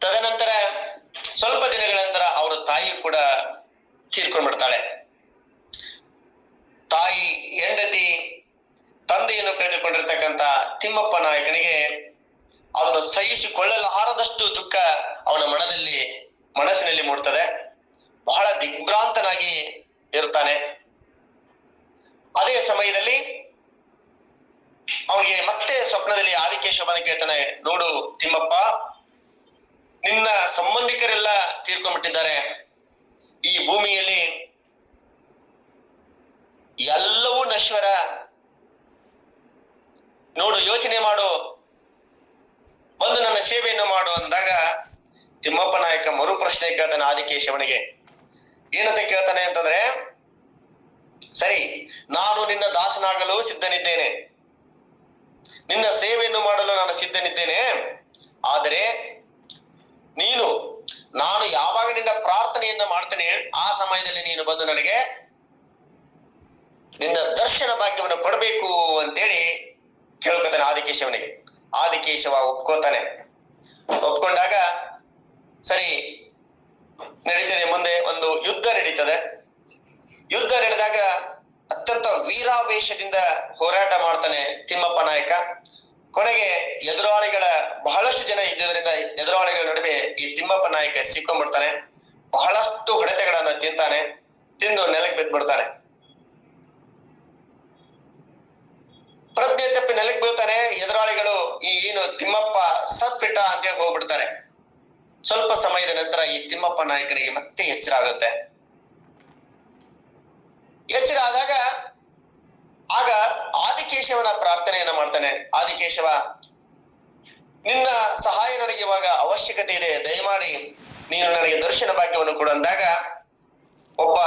ತದನಂತರ ಸ್ವಲ್ಪ ದಿನಗಳ ನಂತರ ಅವರ ತಾಯಿ ಕೂಡ ತೀರ್ಕೊಂಡ್ಬಿಡ್ತಾಳೆ ತಾಯಿ, ಹೆಂಡತಿ, ತಂದೆಯನ್ನು ಕಳೆದುಕೊಂಡಿರ್ತಕ್ಕಂತ ತಿಮ್ಮಪ್ಪ ನಾಯಕನಿಗೆ ಅವನು ಸಹಿಸಿಕೊಳ್ಳಲಾರದಷ್ಟು ದುಃಖ ಅವನ ಮನದಲ್ಲಿ, ಮನಸ್ಸಿನಲ್ಲಿ ಮೂಡ್ತದೆ. ಬಹಳ ದಿಗ್ಭ್ರಾಂತನಾಗಿ ಇರ್ತಾನೆ. ಅದೇ ಸಮಯದಲ್ಲಿ ಅವನಿಗೆ ಮತ್ತೆ ಸ್ವಪ್ನದಲ್ಲಿ ಆದಿಕೇಶವನ ಕೇಳ್ತಾನೆ ನೋಡು ತಿಮ್ಮಪ್ಪ ನಿನ್ನ ಸಂಬಂಧಿಕರೆಲ್ಲ ತೀರ್ಕೊಂಡ್ಬಿಟ್ಟಿದ್ದಾರೆ. ಈ ಭೂಮಿಯಲ್ಲಿ ಎಲ್ಲವೂ ನಶ್ವರ. ನೋಡು, ಯೋಚನೆ ಮಾಡು. ಬಂದು ನನ್ನ ಸೇವೆಯನ್ನು ಮಾಡು ಅಂದಾಗ ತಿಮ್ಮಪ್ಪ ನಾಯಕ ಮರು ಪ್ರಶ್ನೆ ಕೇಳ್ತಾನೆ ಆದಿಕೇಶವನಿಗೆ ಏನಂತ ಕೇಳ್ತಾನೆ ಅಂತಂದ್ರೆ, ಸರಿ, ನಾನು ನಿನ್ನ ದಾಸನಾಗಲು ಸಿದ್ಧನಿದ್ದೇನೆ. ನಿನ್ನ ಸೇವೆಯನ್ನು ಮಾಡಲು ನಾನು ಸಿದ್ಧನಿದ್ದೇನೆ. ಆದರೆ ನೀನು, ನಾನು ಯಾವಾಗ ನಿನ್ನ ಪ್ರಾರ್ಥನೆಯನ್ನ ಮಾಡ್ತೇನೆ, ಆ ಸಮಯದಲ್ಲಿ ನೀನು ಬಂದು ನನಗೆ ನಿನ್ನ ದರ್ಶನ ಭಾಗ್ಯವನ್ನು ಕೊಡಬೇಕು ಅಂತೇಳಿ ಕೇಳ್ಕೊತಾನೆ ಆದಿಕೇಶವನಿಗೆ. ಆದಿಕೇಶವ ಒಪ್ಕೋತಾನೆ. ಒಪ್ಕೊಂಡಾಗ, ಸರಿ, ನಡೀತದೆ ಮುಂದೆ ಒಂದು ಯುದ್ಧ ನಡೀತದೆ. ಯುದ್ಧ ನಡೆದಾಗ ಅತ್ಯಂತ ವೀರಾವೇಶದಿಂದ ಹೋರಾಟ ಮಾಡ್ತಾನೆ ತಿಮ್ಮಪ್ಪ ನಾಯಕ. ಕೊನೆಗೆ ಎದುರಾಳಿಗಳ ಬಹಳಷ್ಟು ಜನ ಇದ್ದುದರಿಂದ ಎದುರಾಳಿಗಳ ನಡುವೆ ಈ ತಿಮ್ಮಪ್ಪ ನಾಯಕ ಸಿಕ್ಕೊಂಡ್ಬಿಡ್ತಾನೆ. ಬಹಳಷ್ಟು ಹೊಡೆತಗಳನ್ನ ತಿಂತಾನೆ. ತಿಂದು ನೆಲಕ್ಕೆ ಬಿದ್ದು ಬಿಡ್ತಾನೆ ಪ್ರಜ್ಞೆ ತಪ್ಪಿ ನೆಲಕ್ಕೆ ಬೀಳ್ತಾನೆ. ಎದುರಾಳಿಗಳು ಈ ಏನು ತಿಮ್ಮಪ್ಪ ಸತ್ಪಿಟ್ಟ ಅಂತೇಳಿ ಹೋಗ್ಬಿಡ್ತಾರೆ. ಸ್ವಲ್ಪ ಸಮಯದ ನಂತರ ಈ ತಿಮ್ಮಪ್ಪ ನಾಯಕನಿಗೆ ಮತ್ತೆ ಎಚ್ಚರ ಆಗುತ್ತೆ. ಎಚ್ಚರ ಆದಾಗ ಆಗ ಆದಿಕೇಶವನ ಪ್ರಾರ್ಥನೆಯನ್ನ ಮಾಡ್ತಾನೆ. ಆದಿಕೇಶವ, ನಿನ್ನ ಸಹಾಯ ನನಗೆ ಇವಾಗ ಅವಶ್ಯಕತೆ ಇದೆ. ದಯಮಾಡಿ ನೀನು ನನಗೆ ದರ್ಶನ ಭಾಗ್ಯವನ್ನು ಕೊಡು ಅಂದಾಗ ಒಬ್ಬ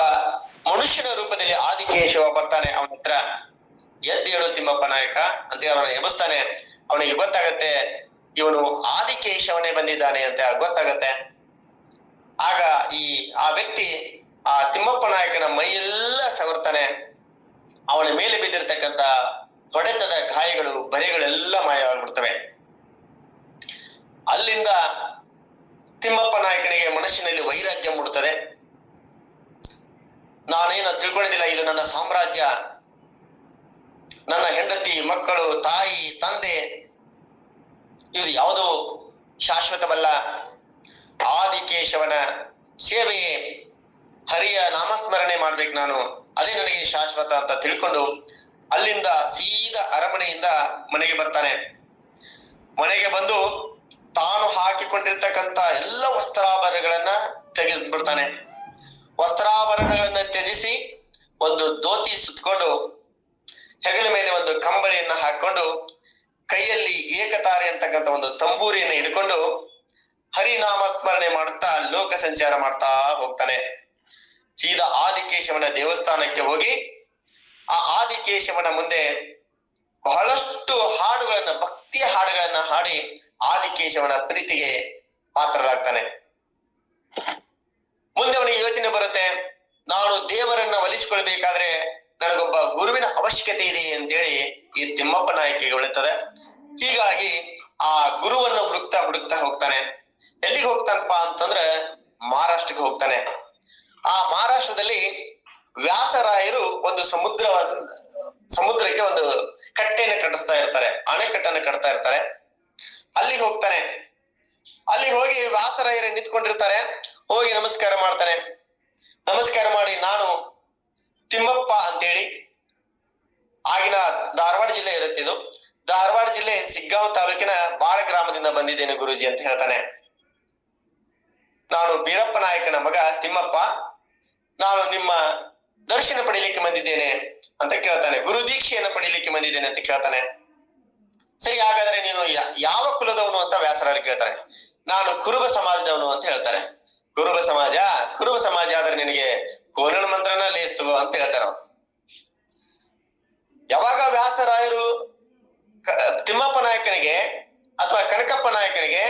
ಮನುಷ್ಯನ ರೂಪದಲ್ಲಿ ಆದಿಕೇಶವ ಬರ್ತಾನೆ ಅವನ ಹತ್ರ. ಎದ್ದೇಳು ತಿಮ್ಮಪ್ಪ ನಾಯಕ, ಅಂತ ಅವನ ಎಬ್ಬಿಸ್ತಾನೆ. ಅವನಿಗೆ ಗೊತ್ತಾಗತ್ತೆ, ಇವನು ಆದಿಕೇಶವನೇ ಬಂದಿದ್ದಾನೆ ಅಂತ ಗೊತ್ತಾಗತ್ತೆ. ಆಗ ಈ, ಆ ವ್ಯಕ್ತಿ ಆ ತಿಮ್ಮಪ್ಪ ನಾಯಕನ ಮೈಯೆಲ್ಲ ಸವರ್ತಾನೆ. ಅವನ ಮೇಲೆ ಬಿದ್ದಿರ್ತಕ್ಕಂತ ಹೊಡೆತದ ಗಾಯಗಳು, ಬರೆಗಳೆಲ್ಲ ಮಾಯವಾಗ್ಬಿಡ್ತವೆ. ಅಲ್ಲಿಂದ ತಿಮ್ಮಪ್ಪ ನಾಯಕನಿಗೆ ಮನಸ್ಸಿನಲ್ಲಿ ವೈರಾಗ್ಯ ಮೂಡುತ್ತದೆ. ನಾನೇನು ತಿಳ್ಕೊಳ್ಳೋದಿಲ್ಲ ಇದು ನನ್ನ ಸಾಮ್ರಾಜ್ಯ. ನನ್ನ ಹೆಂಡತಿ, ಮಕ್ಕಳು, ತಾಯಿ, ತಂದೆ, ಇದು ಯಾವುದು ಶಾಶ್ವತವಲ್ಲ. ಆದಿಕೇಶವನ ಸೇವೆಯೇ. ಹರಿಯ ನಾಮಸ್ಮರಣೆ ಮಾಡ್ಬೇಕು ನಾನು. ಅದೇ ನನಗೆ ಶಾಶ್ವತ ಅಂತ ತಿಳ್ಕೊಂಡು ಅಲ್ಲಿಂದ ಸೀದಾ ಅರಮನೆಯಿಂದ ಮನೆಗೆ ಬರ್ತಾನೆ. ಮನೆಗೆ ಬಂದು ತಾನು ಹಾಕಿಕೊಂಡಿರ್ತಕ್ಕಂತ ಎಲ್ಲ ವಸ್ತ್ರಾಭರಣಗಳನ್ನ ತೆಗೆದ್ಬಿಡ್ತಾನೆ. ವಸ್ತ್ರಾಭರಣಗಳನ್ನ ತ್ಯಜಿಸಿ ಒಂದು ಧೋತಿ ಸುತ್ತಕೊಂಡು ಹೆಗಲ ಮೇಲೆ ಒಂದು ಕಂಬಳಿಯನ್ನ ಹಾಕೊಂಡು ಕೈಯಲ್ಲಿ ಏಕತಾರೆ ಅಂತಕ್ಕಂಥ ಒಂದು ತಂಬೂರಿಯನ್ನು ಹಿಡ್ಕೊಂಡು ಹರಿನಾಮ ಸ್ಮರಣೆ ಮಾಡ್ತಾ ಲೋಕ ಸಂಚಾರ ಮಾಡ್ತಾ ಹೋಗ್ತಾನೆ. ಸೀದಾ ಆದಿಕೇಶವನ ದೇವಸ್ಥಾನಕ್ಕೆ ಹೋಗಿ ಆ ಆದಿಕೇಶವನ ಮುಂದೆ ಬಹಳಷ್ಟು ಹಾಡುಗಳನ್ನ ಭಕ್ತಿಯ ಹಾಡುಗಳನ್ನ ಹಾಡಿ ಆದಿಕೇಶವನ ಪ್ರೀತಿಗೆ ಪಾತ್ರರಾಗ್ತಾನೆ. ಮುಂದೆ ಅವನಿಗೆ ಯೋಚನೆ ಬರುತ್ತೆ, ನಾನು ದೇವರನ್ನ ಒಲಿಸಿಕೊಳ್ಬೇಕಾದ್ರೆ ನನಗೊಬ್ಬ ಗುರುವಿನ ಅವಶ್ಯಕತೆ ಇದೆ ಅಂತೇಳಿ ಈ ತಿಮ್ಮಪ್ಪ ನಾಯಕಿಗೆ ಉಳಿತದೆ ಹೀಗಾಗಿ ಆ ಗುರುವನ್ನ ಹುಡುಕ್ತಾ ಹುಡುಕ್ತಾ ಹೋಗ್ತಾನೆ. ಎಲ್ಲಿಗೆ ಹೋಗ್ತಾನಪ್ಪ ಅಂತಂದ್ರೆ ಮಹಾರಾಷ್ಟ್ರಕ್ಕೆ ಹೋಗ್ತಾನೆ. ಆ ಮಹಾರಾಷ್ಟ್ರದಲ್ಲಿ ವ್ಯಾಸರಾಯರು ಒಂದು ಸಮುದ್ರ ಸಮುದ್ರಕ್ಕೆ ಒಂದು ಕಟ್ಟೆಯನ್ನು ಕಟ್ಟಿಸ್ತಾ ಇರ್ತಾರೆ, ಅಣೆಕಟ್ಟನ್ನು ಕಟ್ತಾ ಇರ್ತಾರೆ. ಅಲ್ಲಿಗೆ ಹೋಗ್ತಾನೆ. ಅಲ್ಲಿ ಹೋಗಿ ವ್ಯಾಸರಾಯರ ನಿಂತ್ಕೊಂಡಿರ್ತಾರೆ. ಹೋಗಿ ನಮಸ್ಕಾರ ಮಾಡ್ತಾನೆ. ನಮಸ್ಕಾರ ಮಾಡಿ, ನಾನು ತಿಮ್ಮಪ್ಪ ಅಂತೇಳಿ, ಆಗಿನ ಧಾರವಾಡ ಜಿಲ್ಲೆ ಇರುತ್ತಿದ್ದು ಧಾರವಾಡ ಜಿಲ್ಲೆ ಸಿಗ್ಗಾಂವ್ ತಾಲೂಕಿನ ಬಾಳ ಗ್ರಾಮದಿಂದ ಬಂದಿದ್ದೇನೆ ಗುರುಜಿ ಅಂತ ಹೇಳ್ತಾನೆ. ನಾನು ಬೀರಪ್ಪ ನಾಯಕನ ಮಗ ತಿಮ್ಮಪ್ಪ. ನಾನು ನಿಮ್ಮ ದರ್ಶನ ಪಡೀಲಿಕ್ಕೆ ಬಂದಿದ್ದೇನೆ ಅಂತ ಕೇಳ್ತಾನೆ. ಗುರು ದೀಕ್ಷೆಯನ್ನು ಪಡೀಲಿಕ್ಕೆ ಬಂದಿದ್ದೇನೆ ಅಂತ ಕೇಳ್ತಾನೆ. ಸರಿ, ಹಾಗಾದ್ರೆ ನೀನು ಯಾವ ಕುಲದವನು ಅಂತ ವ್ಯಾಸರಾರು ಕೇಳ್ತಾರೆ. ನಾನು ಕುರುಬ ಸಮಾಜದವನು ಅಂತ ಹೇಳ್ತಾರೆ. ಕುರುಬ ಸಮಾಜ ಕುರುಬ ಸಮಾಜ ಆದ್ರೆ ನಿನಗೆ ಕೋರಣ ಮಂತ್ರನ ಲೇಸ್ತು ಅಂತ ಹೇಳ್ತಾರೆ ಯಾವಾಗ ವ್ಯಾಸರಾಯರು ತಿಮ್ಮಪ್ಪ ನಾಯಕನಿಗೆ ಅಥವಾ ಕನಕಪ್ಪ ನಾಯಕನಿಗೆ,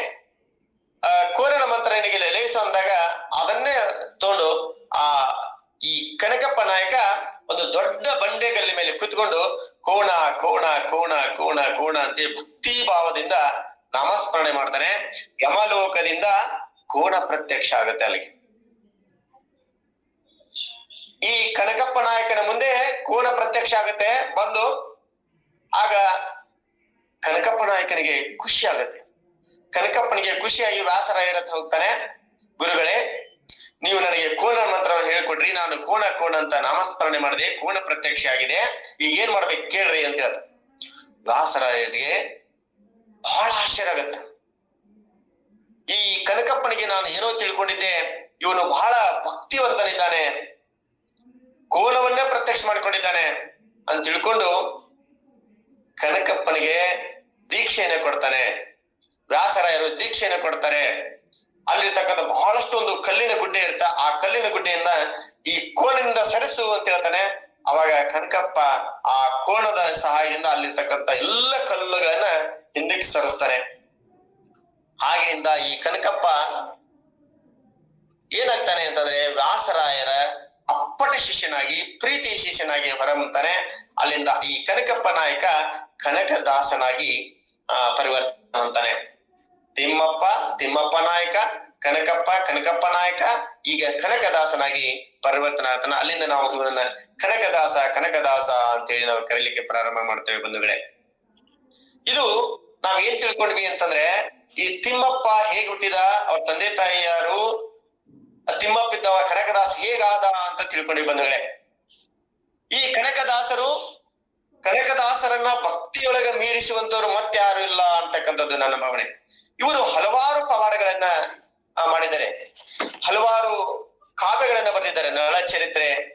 ಆ ಕೋರಣ ಮಂತ್ರ ನಿನಗೆ ಲೇಸು ಅಂದಾಗ ಅದನ್ನೇ ತಗೊಂಡು ಆ, ಈ ಕನಕಪ್ಪ ನಾಯಕ ಒಂದು ದೊಡ್ಡ ಬಂಡೆಗಲ್ಲಿ ಮೇಲೆ ಕೂತ್ಕೊಂಡು ಕೋಣ ಕೋಣ ಕೋಣ ಕೋಣ ಕೋಣ ಅಂತ ಭಕ್ತಿ ಭಾವದಿಂದ ನಾಮಸ್ಮರಣೆ ಮಾಡ್ತಾನೆ. ಯಮಲೋಕದಿಂದ ಕೋಣ ಪ್ರತ್ಯಕ್ಷ ಆಗುತ್ತೆ ಅಲ್ಲಿಗೆ. ಈ ಕನಕಪ್ಪ ನಾಯಕನ ಮುಂದೆ ಕೋಣ ಪ್ರತ್ಯಕ್ಷ ಆಗುತ್ತೆ, ಬಂದು ಆಗ ಕನಕಪ್ಪ ನಾಯಕನಿಗೆ ಖುಷಿ ಆಗುತ್ತೆ. ಕನಕಪ್ಪನಿಗೆ ಖುಷಿಯಾಗಿ ವ್ಯಾಸರಾಯರ ಹತ್ರ ಹೋಗ್ತಾನೆ. ಗುರುಗಳೇ ನೀವು ನನಗೆ ಕೋಣ ಮಂತ್ರವನ್ನು ಹೇಳ್ಕೊಡ್ರಿ, ನಾನು ಕೋಣ ಕೋಣ ಅಂತ ನಾಮಸ್ಮರಣೆ ಮಾಡಿದೆ ಕೋಣ ಪ್ರತ್ಯಕ್ಷ ಆಗಿದೆ. ಈಗ ಏನ್ ಮಾಡ್ಬೇಕು ಕೇಳ್ರಿ ಅಂತ ಹೇಳ್ತ ದಾಸರಾಯರಿಗೆ ಬಹಳ ಆಶ್ಚರ್ಯ ಆಗತ್ತೆ ಈ ಕನಕಪ್ಪನಿಗೆ ನಾನು ಏನೋ ತಿಳ್ಕೊಂಡಿದ್ದೆ, ಇವನು ಬಹಳ ಭಕ್ತಿವಂತನಿದ್ದಾನೆ ಕೋಲವನ್ನೇ ಪ್ರತ್ಯಕ್ಷ ಮಾಡ್ಕೊಂಡಿದ್ದಾನೆ ಅಂತ ತಿಳ್ಕೊಂಡು ಕನಕಪ್ಪನಿಗೆ ದೀಕ್ಷೆಯನ್ನು ಕೊಡ್ತಾನೆ. ವ್ಯಾಸರಾಯರು ದೀಕ್ಷೆಯನ್ನು ಕೊಡ್ತಾರೆ. ಅಲ್ಲಿರ್ತಕ್ಕಂಥ ಬಹಳಷ್ಟು ಒಂದು ಕಲ್ಲಿನ ಗುಡ್ಡೆ ಇರ್ತ, ಆ ಕಲ್ಲಿನ ಗುಡ್ಡೆಯನ್ನ ಈ ಕೋಣದಿಂದ ಸರಿಸು ಅಂತ ಹೇಳ್ತಾನೆ. ಅವಾಗ ಕನಕಪ್ಪ ಆ ಕೋಣದ ಸಹಾಯದಿಂದ ಅಲ್ಲಿರ್ತಕ್ಕಂಥ ಎಲ್ಲ ಕಲ್ಲುಗಳನ್ನ ಹಿಂದಕ್ಕೆ ಸರಿಸ್ತಾನೆ ಹಾಗೆಯಿಂದ ಈ ಕನಕಪ್ಪ ಏನಾಗ್ತಾನೆ ಅಂತಂದ್ರೆ ವ್ಯಾಸರಾಯರ ಅಪ್ಪಟ ಶಿಷ್ಯನಾಗಿ, ಪ್ರೀತಿ ಶಿಷ್ಯನಾಗಿ ಹೊರಬಂತಾನೆ. ಅಲ್ಲಿಂದ ಈ ಕನಕಪ್ಪ ನಾಯಕ ಕನಕದಾಸನಾಗಿ, ಆ, ಪರಿವರ್ತನೆ ಹೊಂತಾನೆ ತಿಮ್ಮಪ್ಪ ತಿಮ್ಮಪ್ಪ ನಾಯಕ, ಕನಕಪ್ಪ ಕನಕಪ್ಪ ನಾಯಕ, ಈಗ ಕನಕದಾಸನಾಗಿ ಪರಿವರ್ತನೆ ಆತನ ಅಲ್ಲಿಂದ ನಾವು ಇವನನ್ನ ಕನಕದಾಸ ಕನಕದಾಸ ಅಂತೇಳಿ ನಾವು ಕರೀಲಿಕ್ಕೆ ಪ್ರಾರಂಭ ಮಾಡ್ತೇವೆ ಬಂಧುಗಳೇ. ಇದು ನಾವ್ ಏನ್ ತಿಳ್ಕೊಂಡ್ವಿ ಅಂತಂದ್ರೆ, ಈ ತಿಮ್ಮಪ್ಪ ಹೇಗ್ ಹುಟ್ಟಿದ, ಅವ್ರ ತಂದೆ ತಾಯಿ ಯಾರು, ತಿಮ್ಮಪ್ಪ ಇದ್ದವ, ಕನಕದಾಸ ಹೇಗಾದ ಅಂತ ತಿಳ್ಕೊಂಡ್ವಿ ಬಂಧುಗಳೇ. ಈ ಕನಕದಾಸರು ಕನಕದಾಸರನ್ನ ಭಕ್ತಿಯೊಳಗ ಮೀರಿಸುವಂತವ್ರು ಮತ್ತೆ ಯಾರು ಇಲ್ಲ ಅಂತಕ್ಕಂಥದ್ದು ನನ್ನ ಭಾವನೆ. ಇವರು ಹಲವಾರು ಪವಾಡಗಳನ್ನ ಮಾಡಿದ್ದಾರೆ. ಹಲವಾರು ಕಾವ್ಯಗಳನ್ನ ಬರೆದಿದ್ದಾರೆ. ನಳ ಚರಿತ್ರೆ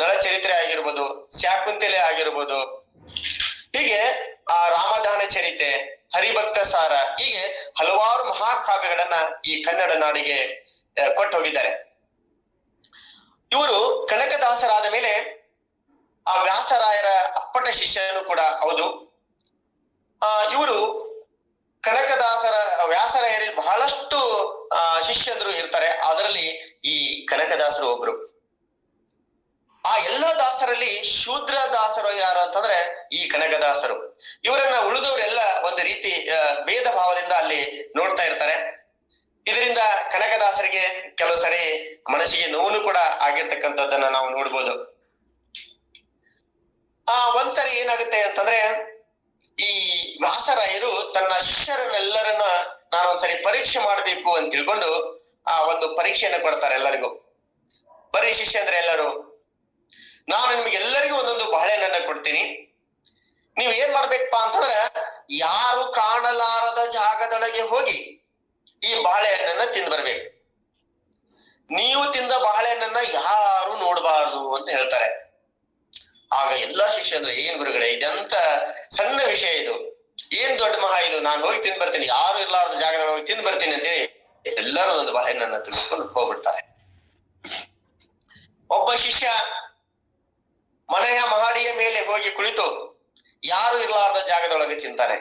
ನಳ ಚರಿತ್ರೆ ಆಗಿರ್ಬೋದು, ಶಾಕುಂತಲೆ ಆಗಿರ್ಬೋದು. ಹೀಗೆ, ಆ, ರಾಮದಾನ ಚರಿತೆ, ಹರಿಭಕ್ತ ಸಾರ, ಹೀಗೆ ಹಲವಾರು ಮಹಾಕಾವ್ಯಗಳನ್ನ ಈ ಕನ್ನಡ ನಾಡಿಗೆ ಕೊಟ್ಟು ಹೋಗಿದ್ದಾರೆ. ಇವರು ಕನಕದಾಸರಾದ ಮೇಲೆ, ಆ ವ್ಯಾಸರಾಯರ ಅಪ್ಪಟ ಶಿಷ್ಯನು ಕೂಡ ಹೌದು. ಆ, ಇವರು ಕನಕದಾಸರ, ವ್ಯಾಸರಾಯರಲ್ಲಿ ಬಹಳಷ್ಟು, ಆ, ಶಿಷ್ಯಂದ್ರು ಇರ್ತಾರೆ. ಅದರಲ್ಲಿ ಈ ಕನಕದಾಸರು ಒಬ್ರು. ಆ ಎಲ್ಲ ದಾಸರಲ್ಲಿ ಶೂದ್ರ ದಾಸರು ಯಾರು ಅಂತಂದ್ರೆ ಈ ಕನಕದಾಸರು. ಇವರನ್ನ ಉಳಿದವರೆಲ್ಲ ಒಂದು ರೀತಿ ಭೇದ ಭಾವದಿಂದ ಅಲ್ಲಿ ನೋಡ್ತಾ ಇರ್ತಾರೆ. ಇದರಿಂದ ಕನಕದಾಸರಿಗೆ ಕೆಲವು ಸರಿ ಮನಸ್ಸಿಗೆ ನೋವು ಕೂಡ ಆಗಿರ್ತಕ್ಕಂಥದ್ದನ್ನ ನಾವು ನೋಡ್ಬೋದು. ಆ, ಒಂದ್ಸರಿ ಏನಾಗುತ್ತೆ ಅಂತಂದ್ರೆ ಈ ವ್ಯಾಸರಾಯರು ತನ್ನ ಶಿಷ್ಯರನ್ನೆಲ್ಲರನ್ನ ನಾನು ಒಂದ್ಸರಿ ಪರೀಕ್ಷೆ ಮಾಡ್ಬೇಕು ಅಂತ ತಿಳ್ಕೊಂಡು ಆ ಒಂದು ಪರೀಕ್ಷೆಯನ್ನು ಕೊಡ್ತಾರೆ ಎಲ್ಲರಿಗೂ. ಬರೀ ಶಿಷ್ಯ ಅಂದ್ರೆ ಎಲ್ಲರೂ, ನಾನು ನಿಮಗೆಲ್ಲರಿಗೂ ಒಂದೊಂದು ಬಾಳೆಹಣ್ಣನ್ನ ಕೊಡ್ತೀನಿ. ನೀವ್ ಏನ್ ಮಾಡ್ಬೇಕಪ್ಪ ಅಂತಂದ್ರೆ ಯಾರು ಕಾಣಲಾರದ ಜಾಗದೊಳಗೆ ಹೋಗಿ ಈ ಬಾಳೆಹಣ್ಣನ್ನ ತಿಂದು ಬರ್ಬೇಕು. ನೀವು ತಿಂದ ಬಾಳೆಹಣ್ಣನ್ನ ಯಾರು ನೋಡಬಾರದು ಅಂತ ಹೇಳ್ತಾರೆ. ಆಗ ಎಲ್ಲಾ ಶಿಷ್ಯಂದ್ರೆ, ಏನ್ ಗುರುಗಳೇ, ಇದಂತ ಸಣ್ಣ ವಿಷಯ ಇದು. ಏನ್ ದೊಡ್ಡ ಮಹಾ ಇದು? ನಾನು ಹೋಗಿ ತಿಂದ್ ಬರ್ತೀನಿ. ಯಾರು ಇರ್ಲಾರ್ದ ಜಾಗದಲ್ಲಿ ಹೋಗಿ ತಿಂದ್ ಬರ್ತೀನಿ ಅಂತೇಳಿ ಎಲ್ಲರೂ ಒಂದು ಬಾಳೆಹಣ್ಣನ್ನ ತಿಳ್ಕೊಂಡು ಹೋಗ್ಬಿಡ್ತಾರೆ. ಒಬ್ಬ ಶಿಷ್ಯ ಮನೆಯ ಮಹಡಿಯ ಮೇಲೆ ಹೋಗಿ ಕುಳಿತು ಯಾರು ಇರ್ಲಾರ್ದ ಜಾಗದೊಳಗೆ ತಿಂತಾನೆ.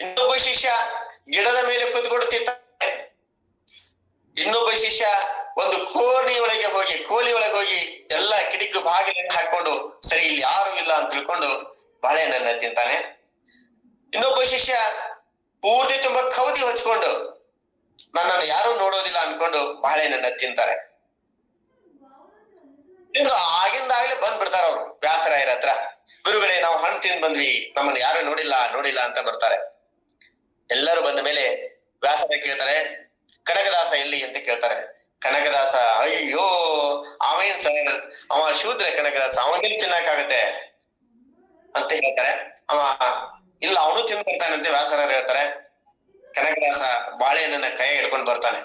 ಇನ್ನೊಬ್ಬ ಶಿಷ್ಯ ಗಿಡದ ಮೇಲೆ ಕೂತ್ಕೊಂಡು ತಿಂತಾನೆ. ಇನ್ನೊಬ್ಬ ಶಿಷ್ಯ ಒಂದು ಕೋಣಿ ಒಳಗೆ ಹೋಗಿ, ಕೋಲಿ ಒಳಗೆ ಹೋಗಿ ಎಲ್ಲ ಕಿಟಕಿ ಬಾಗಿಲನ್ನು ಹಾಕೊಂಡು ಸರಿ, ಇಲ್ಲಿ ಯಾರು ಇಲ್ಲ ಅಂತ ತಿಳ್ಕೊಂಡು ಬಾಳೆಹಣ್ಣನ್ನ ತಿಂತಾನೆ. ಇನ್ನೊಬ್ಬ ಶಿಷ್ಯ ಪೂರ್ತಿ ತುಂಬಾ ಕವದಿ ಹೊಚ್ಕೊಂಡು, ನನ್ನನ್ನು ಯಾರು ನೋಡೋದಿಲ್ಲ ಅನ್ಕೊಂಡು ಬಾಳೆಹಣ್ಣನ್ನ ತಿಂತಾರೆ. ಇನ್ನು ಆಗಿಂದಾಗ್ಲೇ ಬಂದ್ ಬಿಡ್ತಾರ ಅವ್ರು, ವ್ಯಾಸರಾಯರ ಹತ್ರ. ಗುರುಗಳೇ, ನಾವು ಹಣ್ಣು ತಿಂದ್ ಬಂದ್ವಿ, ನಮ್ಮನ್ನ ಯಾರು ನೋಡಿಲ್ಲ ನೋಡಿಲ್ಲ ಅಂತ ಬರ್ತಾರೆ. ಎಲ್ಲರೂ ಬಂದ ಮೇಲೆ ವ್ಯಾಸರ ಕೇಳ್ತಾರೆ, ಕನಕದಾಸ ಎಲ್ಲಿ? ಅಂತ ಕೇಳ್ತಾರೆ. ಕನಕದಾಸ, ಅಯ್ಯೋ, ಅವೇನ್ ಸರ್? ಅವ ಶೂದ್ರ ಕನಕದಾಸ ಅವನಿಗೆ ತಿನ್ನಕ್ಕಾಗತ್ತೆ? ಅಂತ ಹೇಳ್ತಾರೆ. ಅವ ಇಲ್ಲ, ಅವನು ಅಂತ ವ್ಯಾಸರ ಹೇಳ್ತಾರೆ. ಕನಕದಾಸ ಬಾಳೆಹಣ್ಣನ್ನ ಕೈ ಹಿಡ್ಕೊಂಡು ಬರ್ತಾನೆ.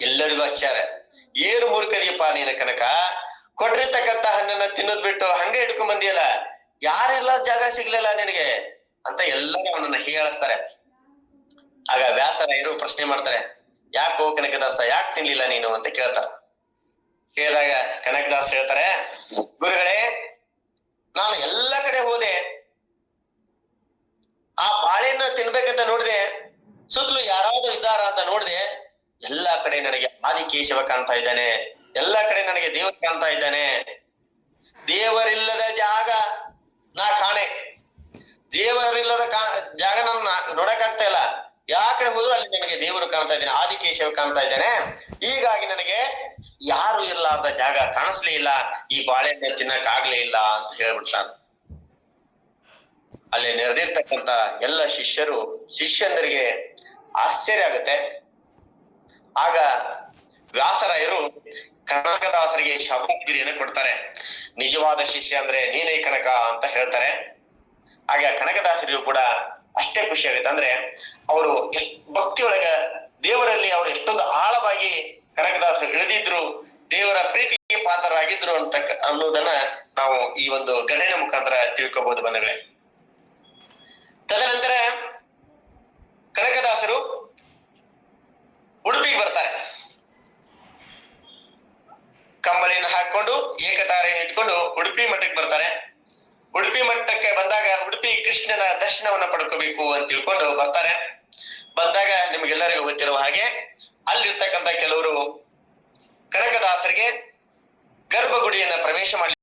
ಎಲ್ಲರಿಗೂ ಆಶ್ಚರ್ಯ. ಏನು ಮೂರ್ಖದಿಯಪ್ಪ ನೀನ ಕನಕ? ಕೊಟ್ಟಿರ್ತಕ್ಕಂತ ಹಣ್ಣನ್ನ ತಿನ್ನೋದ್ ಬಿಟ್ಟು ಹಂಗೆ ಇಟ್ಕೊಂಡ್ ಬಂದಿಯಲ್ಲ? ಯಾರಿಲ್ಲ, ಜಾಗ ಸಿಗ್ಲಿಲ್ಲ ನಿನಗೆ? ಅಂತ ಎಲ್ಲರೂ ಅವನನ್ನ ಹೀಯಾಳಿಸ್ತಾರೆ ಆಗ ವ್ಯಾಸರಾಯರು ಪ್ರಶ್ನೆ ಮಾಡ್ತಾರೆ, ಯಾಕೋ ಕನಕದಾಸ, ಯಾಕೆ ತಿನ್ಲಿಲ್ಲ ನೀನು? ಅಂತ ಕೇಳ್ತಾರ. ಕೇಳಿದಾಗ ಕನಕದಾಸ ಹೇಳ್ತಾರೆ, ಗುರುಗಳೇ ನಾನು ಎಲ್ಲ ಕಡೆ ಹೋದೆ, ಆ ಬಾಳೆಹಣ್ಣ ತಿನ್ಬೇಕಂತ ನೋಡಿದೆ, ಸುತ್ತಲೂ ಯಾರಾದ್ರೂ ಇದ್ದಾರ ಅಂತ ನೋಡಿದೆ, ಎಲ್ಲಾ ಕಡೆ ನನಗೆ ಆದಿಕೇಶವ ಕಾಣ್ತಾ ಇದ್ದಾನೆ, ಎಲ್ಲಾ ಕಡೆ ನನಗೆ ದೇವರು ಕಾಣ್ತಾ ಇದ್ದಾನೆ. ದೇವರಿಲ್ಲದ ಜಾಗ ನಾ ಕಾಣೆ. ದೇವರಿಲ್ಲದ ಕಾ, ಜಾಗ ನಾನು ನೋಡಕ್ ಆಗ್ತಾ ಇಲ್ಲ. ಯಾ ಕಡೆ ಹೋದ್ರು ಅಲ್ಲಿ ನನಗೆ ದೇವರು ಕಾಣ್ತಾ ಇದ್ದೇನೆ ಆದಿಕೇಶವ ಕಾಣ್ತಾ ಇದ್ದೇನೆ. ಹೀಗಾಗಿ ನನಗೆ ಯಾರು ಇರ್ಲಾರ್ದ ಜಾಗ ಕಾಣಿಸ್ಲೇ ಇಲ್ಲ, ಈ ಬಾಳೆಹಣ್ಣು ತಿನ್ನಕ್ ಆಗ್ಲೇ ಇಲ್ಲ ಅಂತ ಹೇಳ್ಬಿಡ್ತಾನೆ. ಅಲ್ಲಿ ನೆರೆದಿರ್ತಕ್ಕಂತ ಎಲ್ಲ ಶಿಷ್ಯರು, ಶಿಷ್ಯಂದರಿಗೆ ಆಶ್ಚರ್ಯ ಆಗುತ್ತೆ. ಆಗ ವ್ಯಾಸರಾಯರು ಕನಕದಾಸರಿಗೆ ಶಬಗಿರಿಯನ್ನು ಕೊಡ್ತಾರೆ. ನಿಜವಾದ ಶಿಷ್ಯ ಅಂದ್ರೆ ನೀನೇ ಕನಕ ಅಂತ ಹೇಳ್ತಾರೆ. ಹಾಗೆ ಕನಕದಾಸರಿಗೂ ಕೂಡ ಅಷ್ಟೇ ಖುಷಿ ಆಗುತ್ತೆ. ಅಂದ್ರೆ ಅವರು ಎಷ್ಟ್ ಭಕ್ತಿಯೊಳಗ ದೇವರಲ್ಲಿ ಅವರು ಎಷ್ಟೊಂದು ಆಳವಾಗಿ ಕನಕದಾಸರು ಇಳಿದಿದ್ರು, ದೇವರ ಪ್ರೀತಿಗೆ ಪಾತ್ರರಾಗಿದ್ರು ಅಂತ ಅನ್ನೋದನ್ನ ನಾವು ಈ ಒಂದು ಘಟನೆ ಮುಖಾಂತರ ತಿಳ್ಕೋಬಹುದು ಬಂಧುಗಳೇ. ತದನಂತರ ಕನಕದಾಸರು ಉಡುಪಿಗೆ ಬರ್ತಾರೆ. ಕಂಬಳಿನ ಹಾಕೊಂಡು ಏಕತಾರೆಯನ್ನು ಇಟ್ಕೊಂಡು ಉಡುಪಿ ಮಠಕ್ಕೆ ಬರ್ತಾರೆ. ಉಡುಪಿ ಮಠಕ್ಕೆ ಬಂದಾಗ ಉಡುಪಿ ಕೃಷ್ಣನ ದರ್ಶನವನ್ನ ಪಡ್ಕೋಬೇಕು ಅಂತ ತಿಳ್ಕೊಂಡು ಬರ್ತಾರೆ. ಬಂದಾಗ ನಿಮ್ಗೆಲ್ಲರಿಗೂ ಗೊತ್ತಿರುವ ಹಾಗೆ ಅಲ್ಲಿರ್ತಕ್ಕಂಥ ಕೆಲವರು ಕನಕದಾಸರಿಗೆ ಗರ್ಭಗುಡಿಯನ್ನ ಪ್ರವೇಶ ಮಾಡ್ಲಿ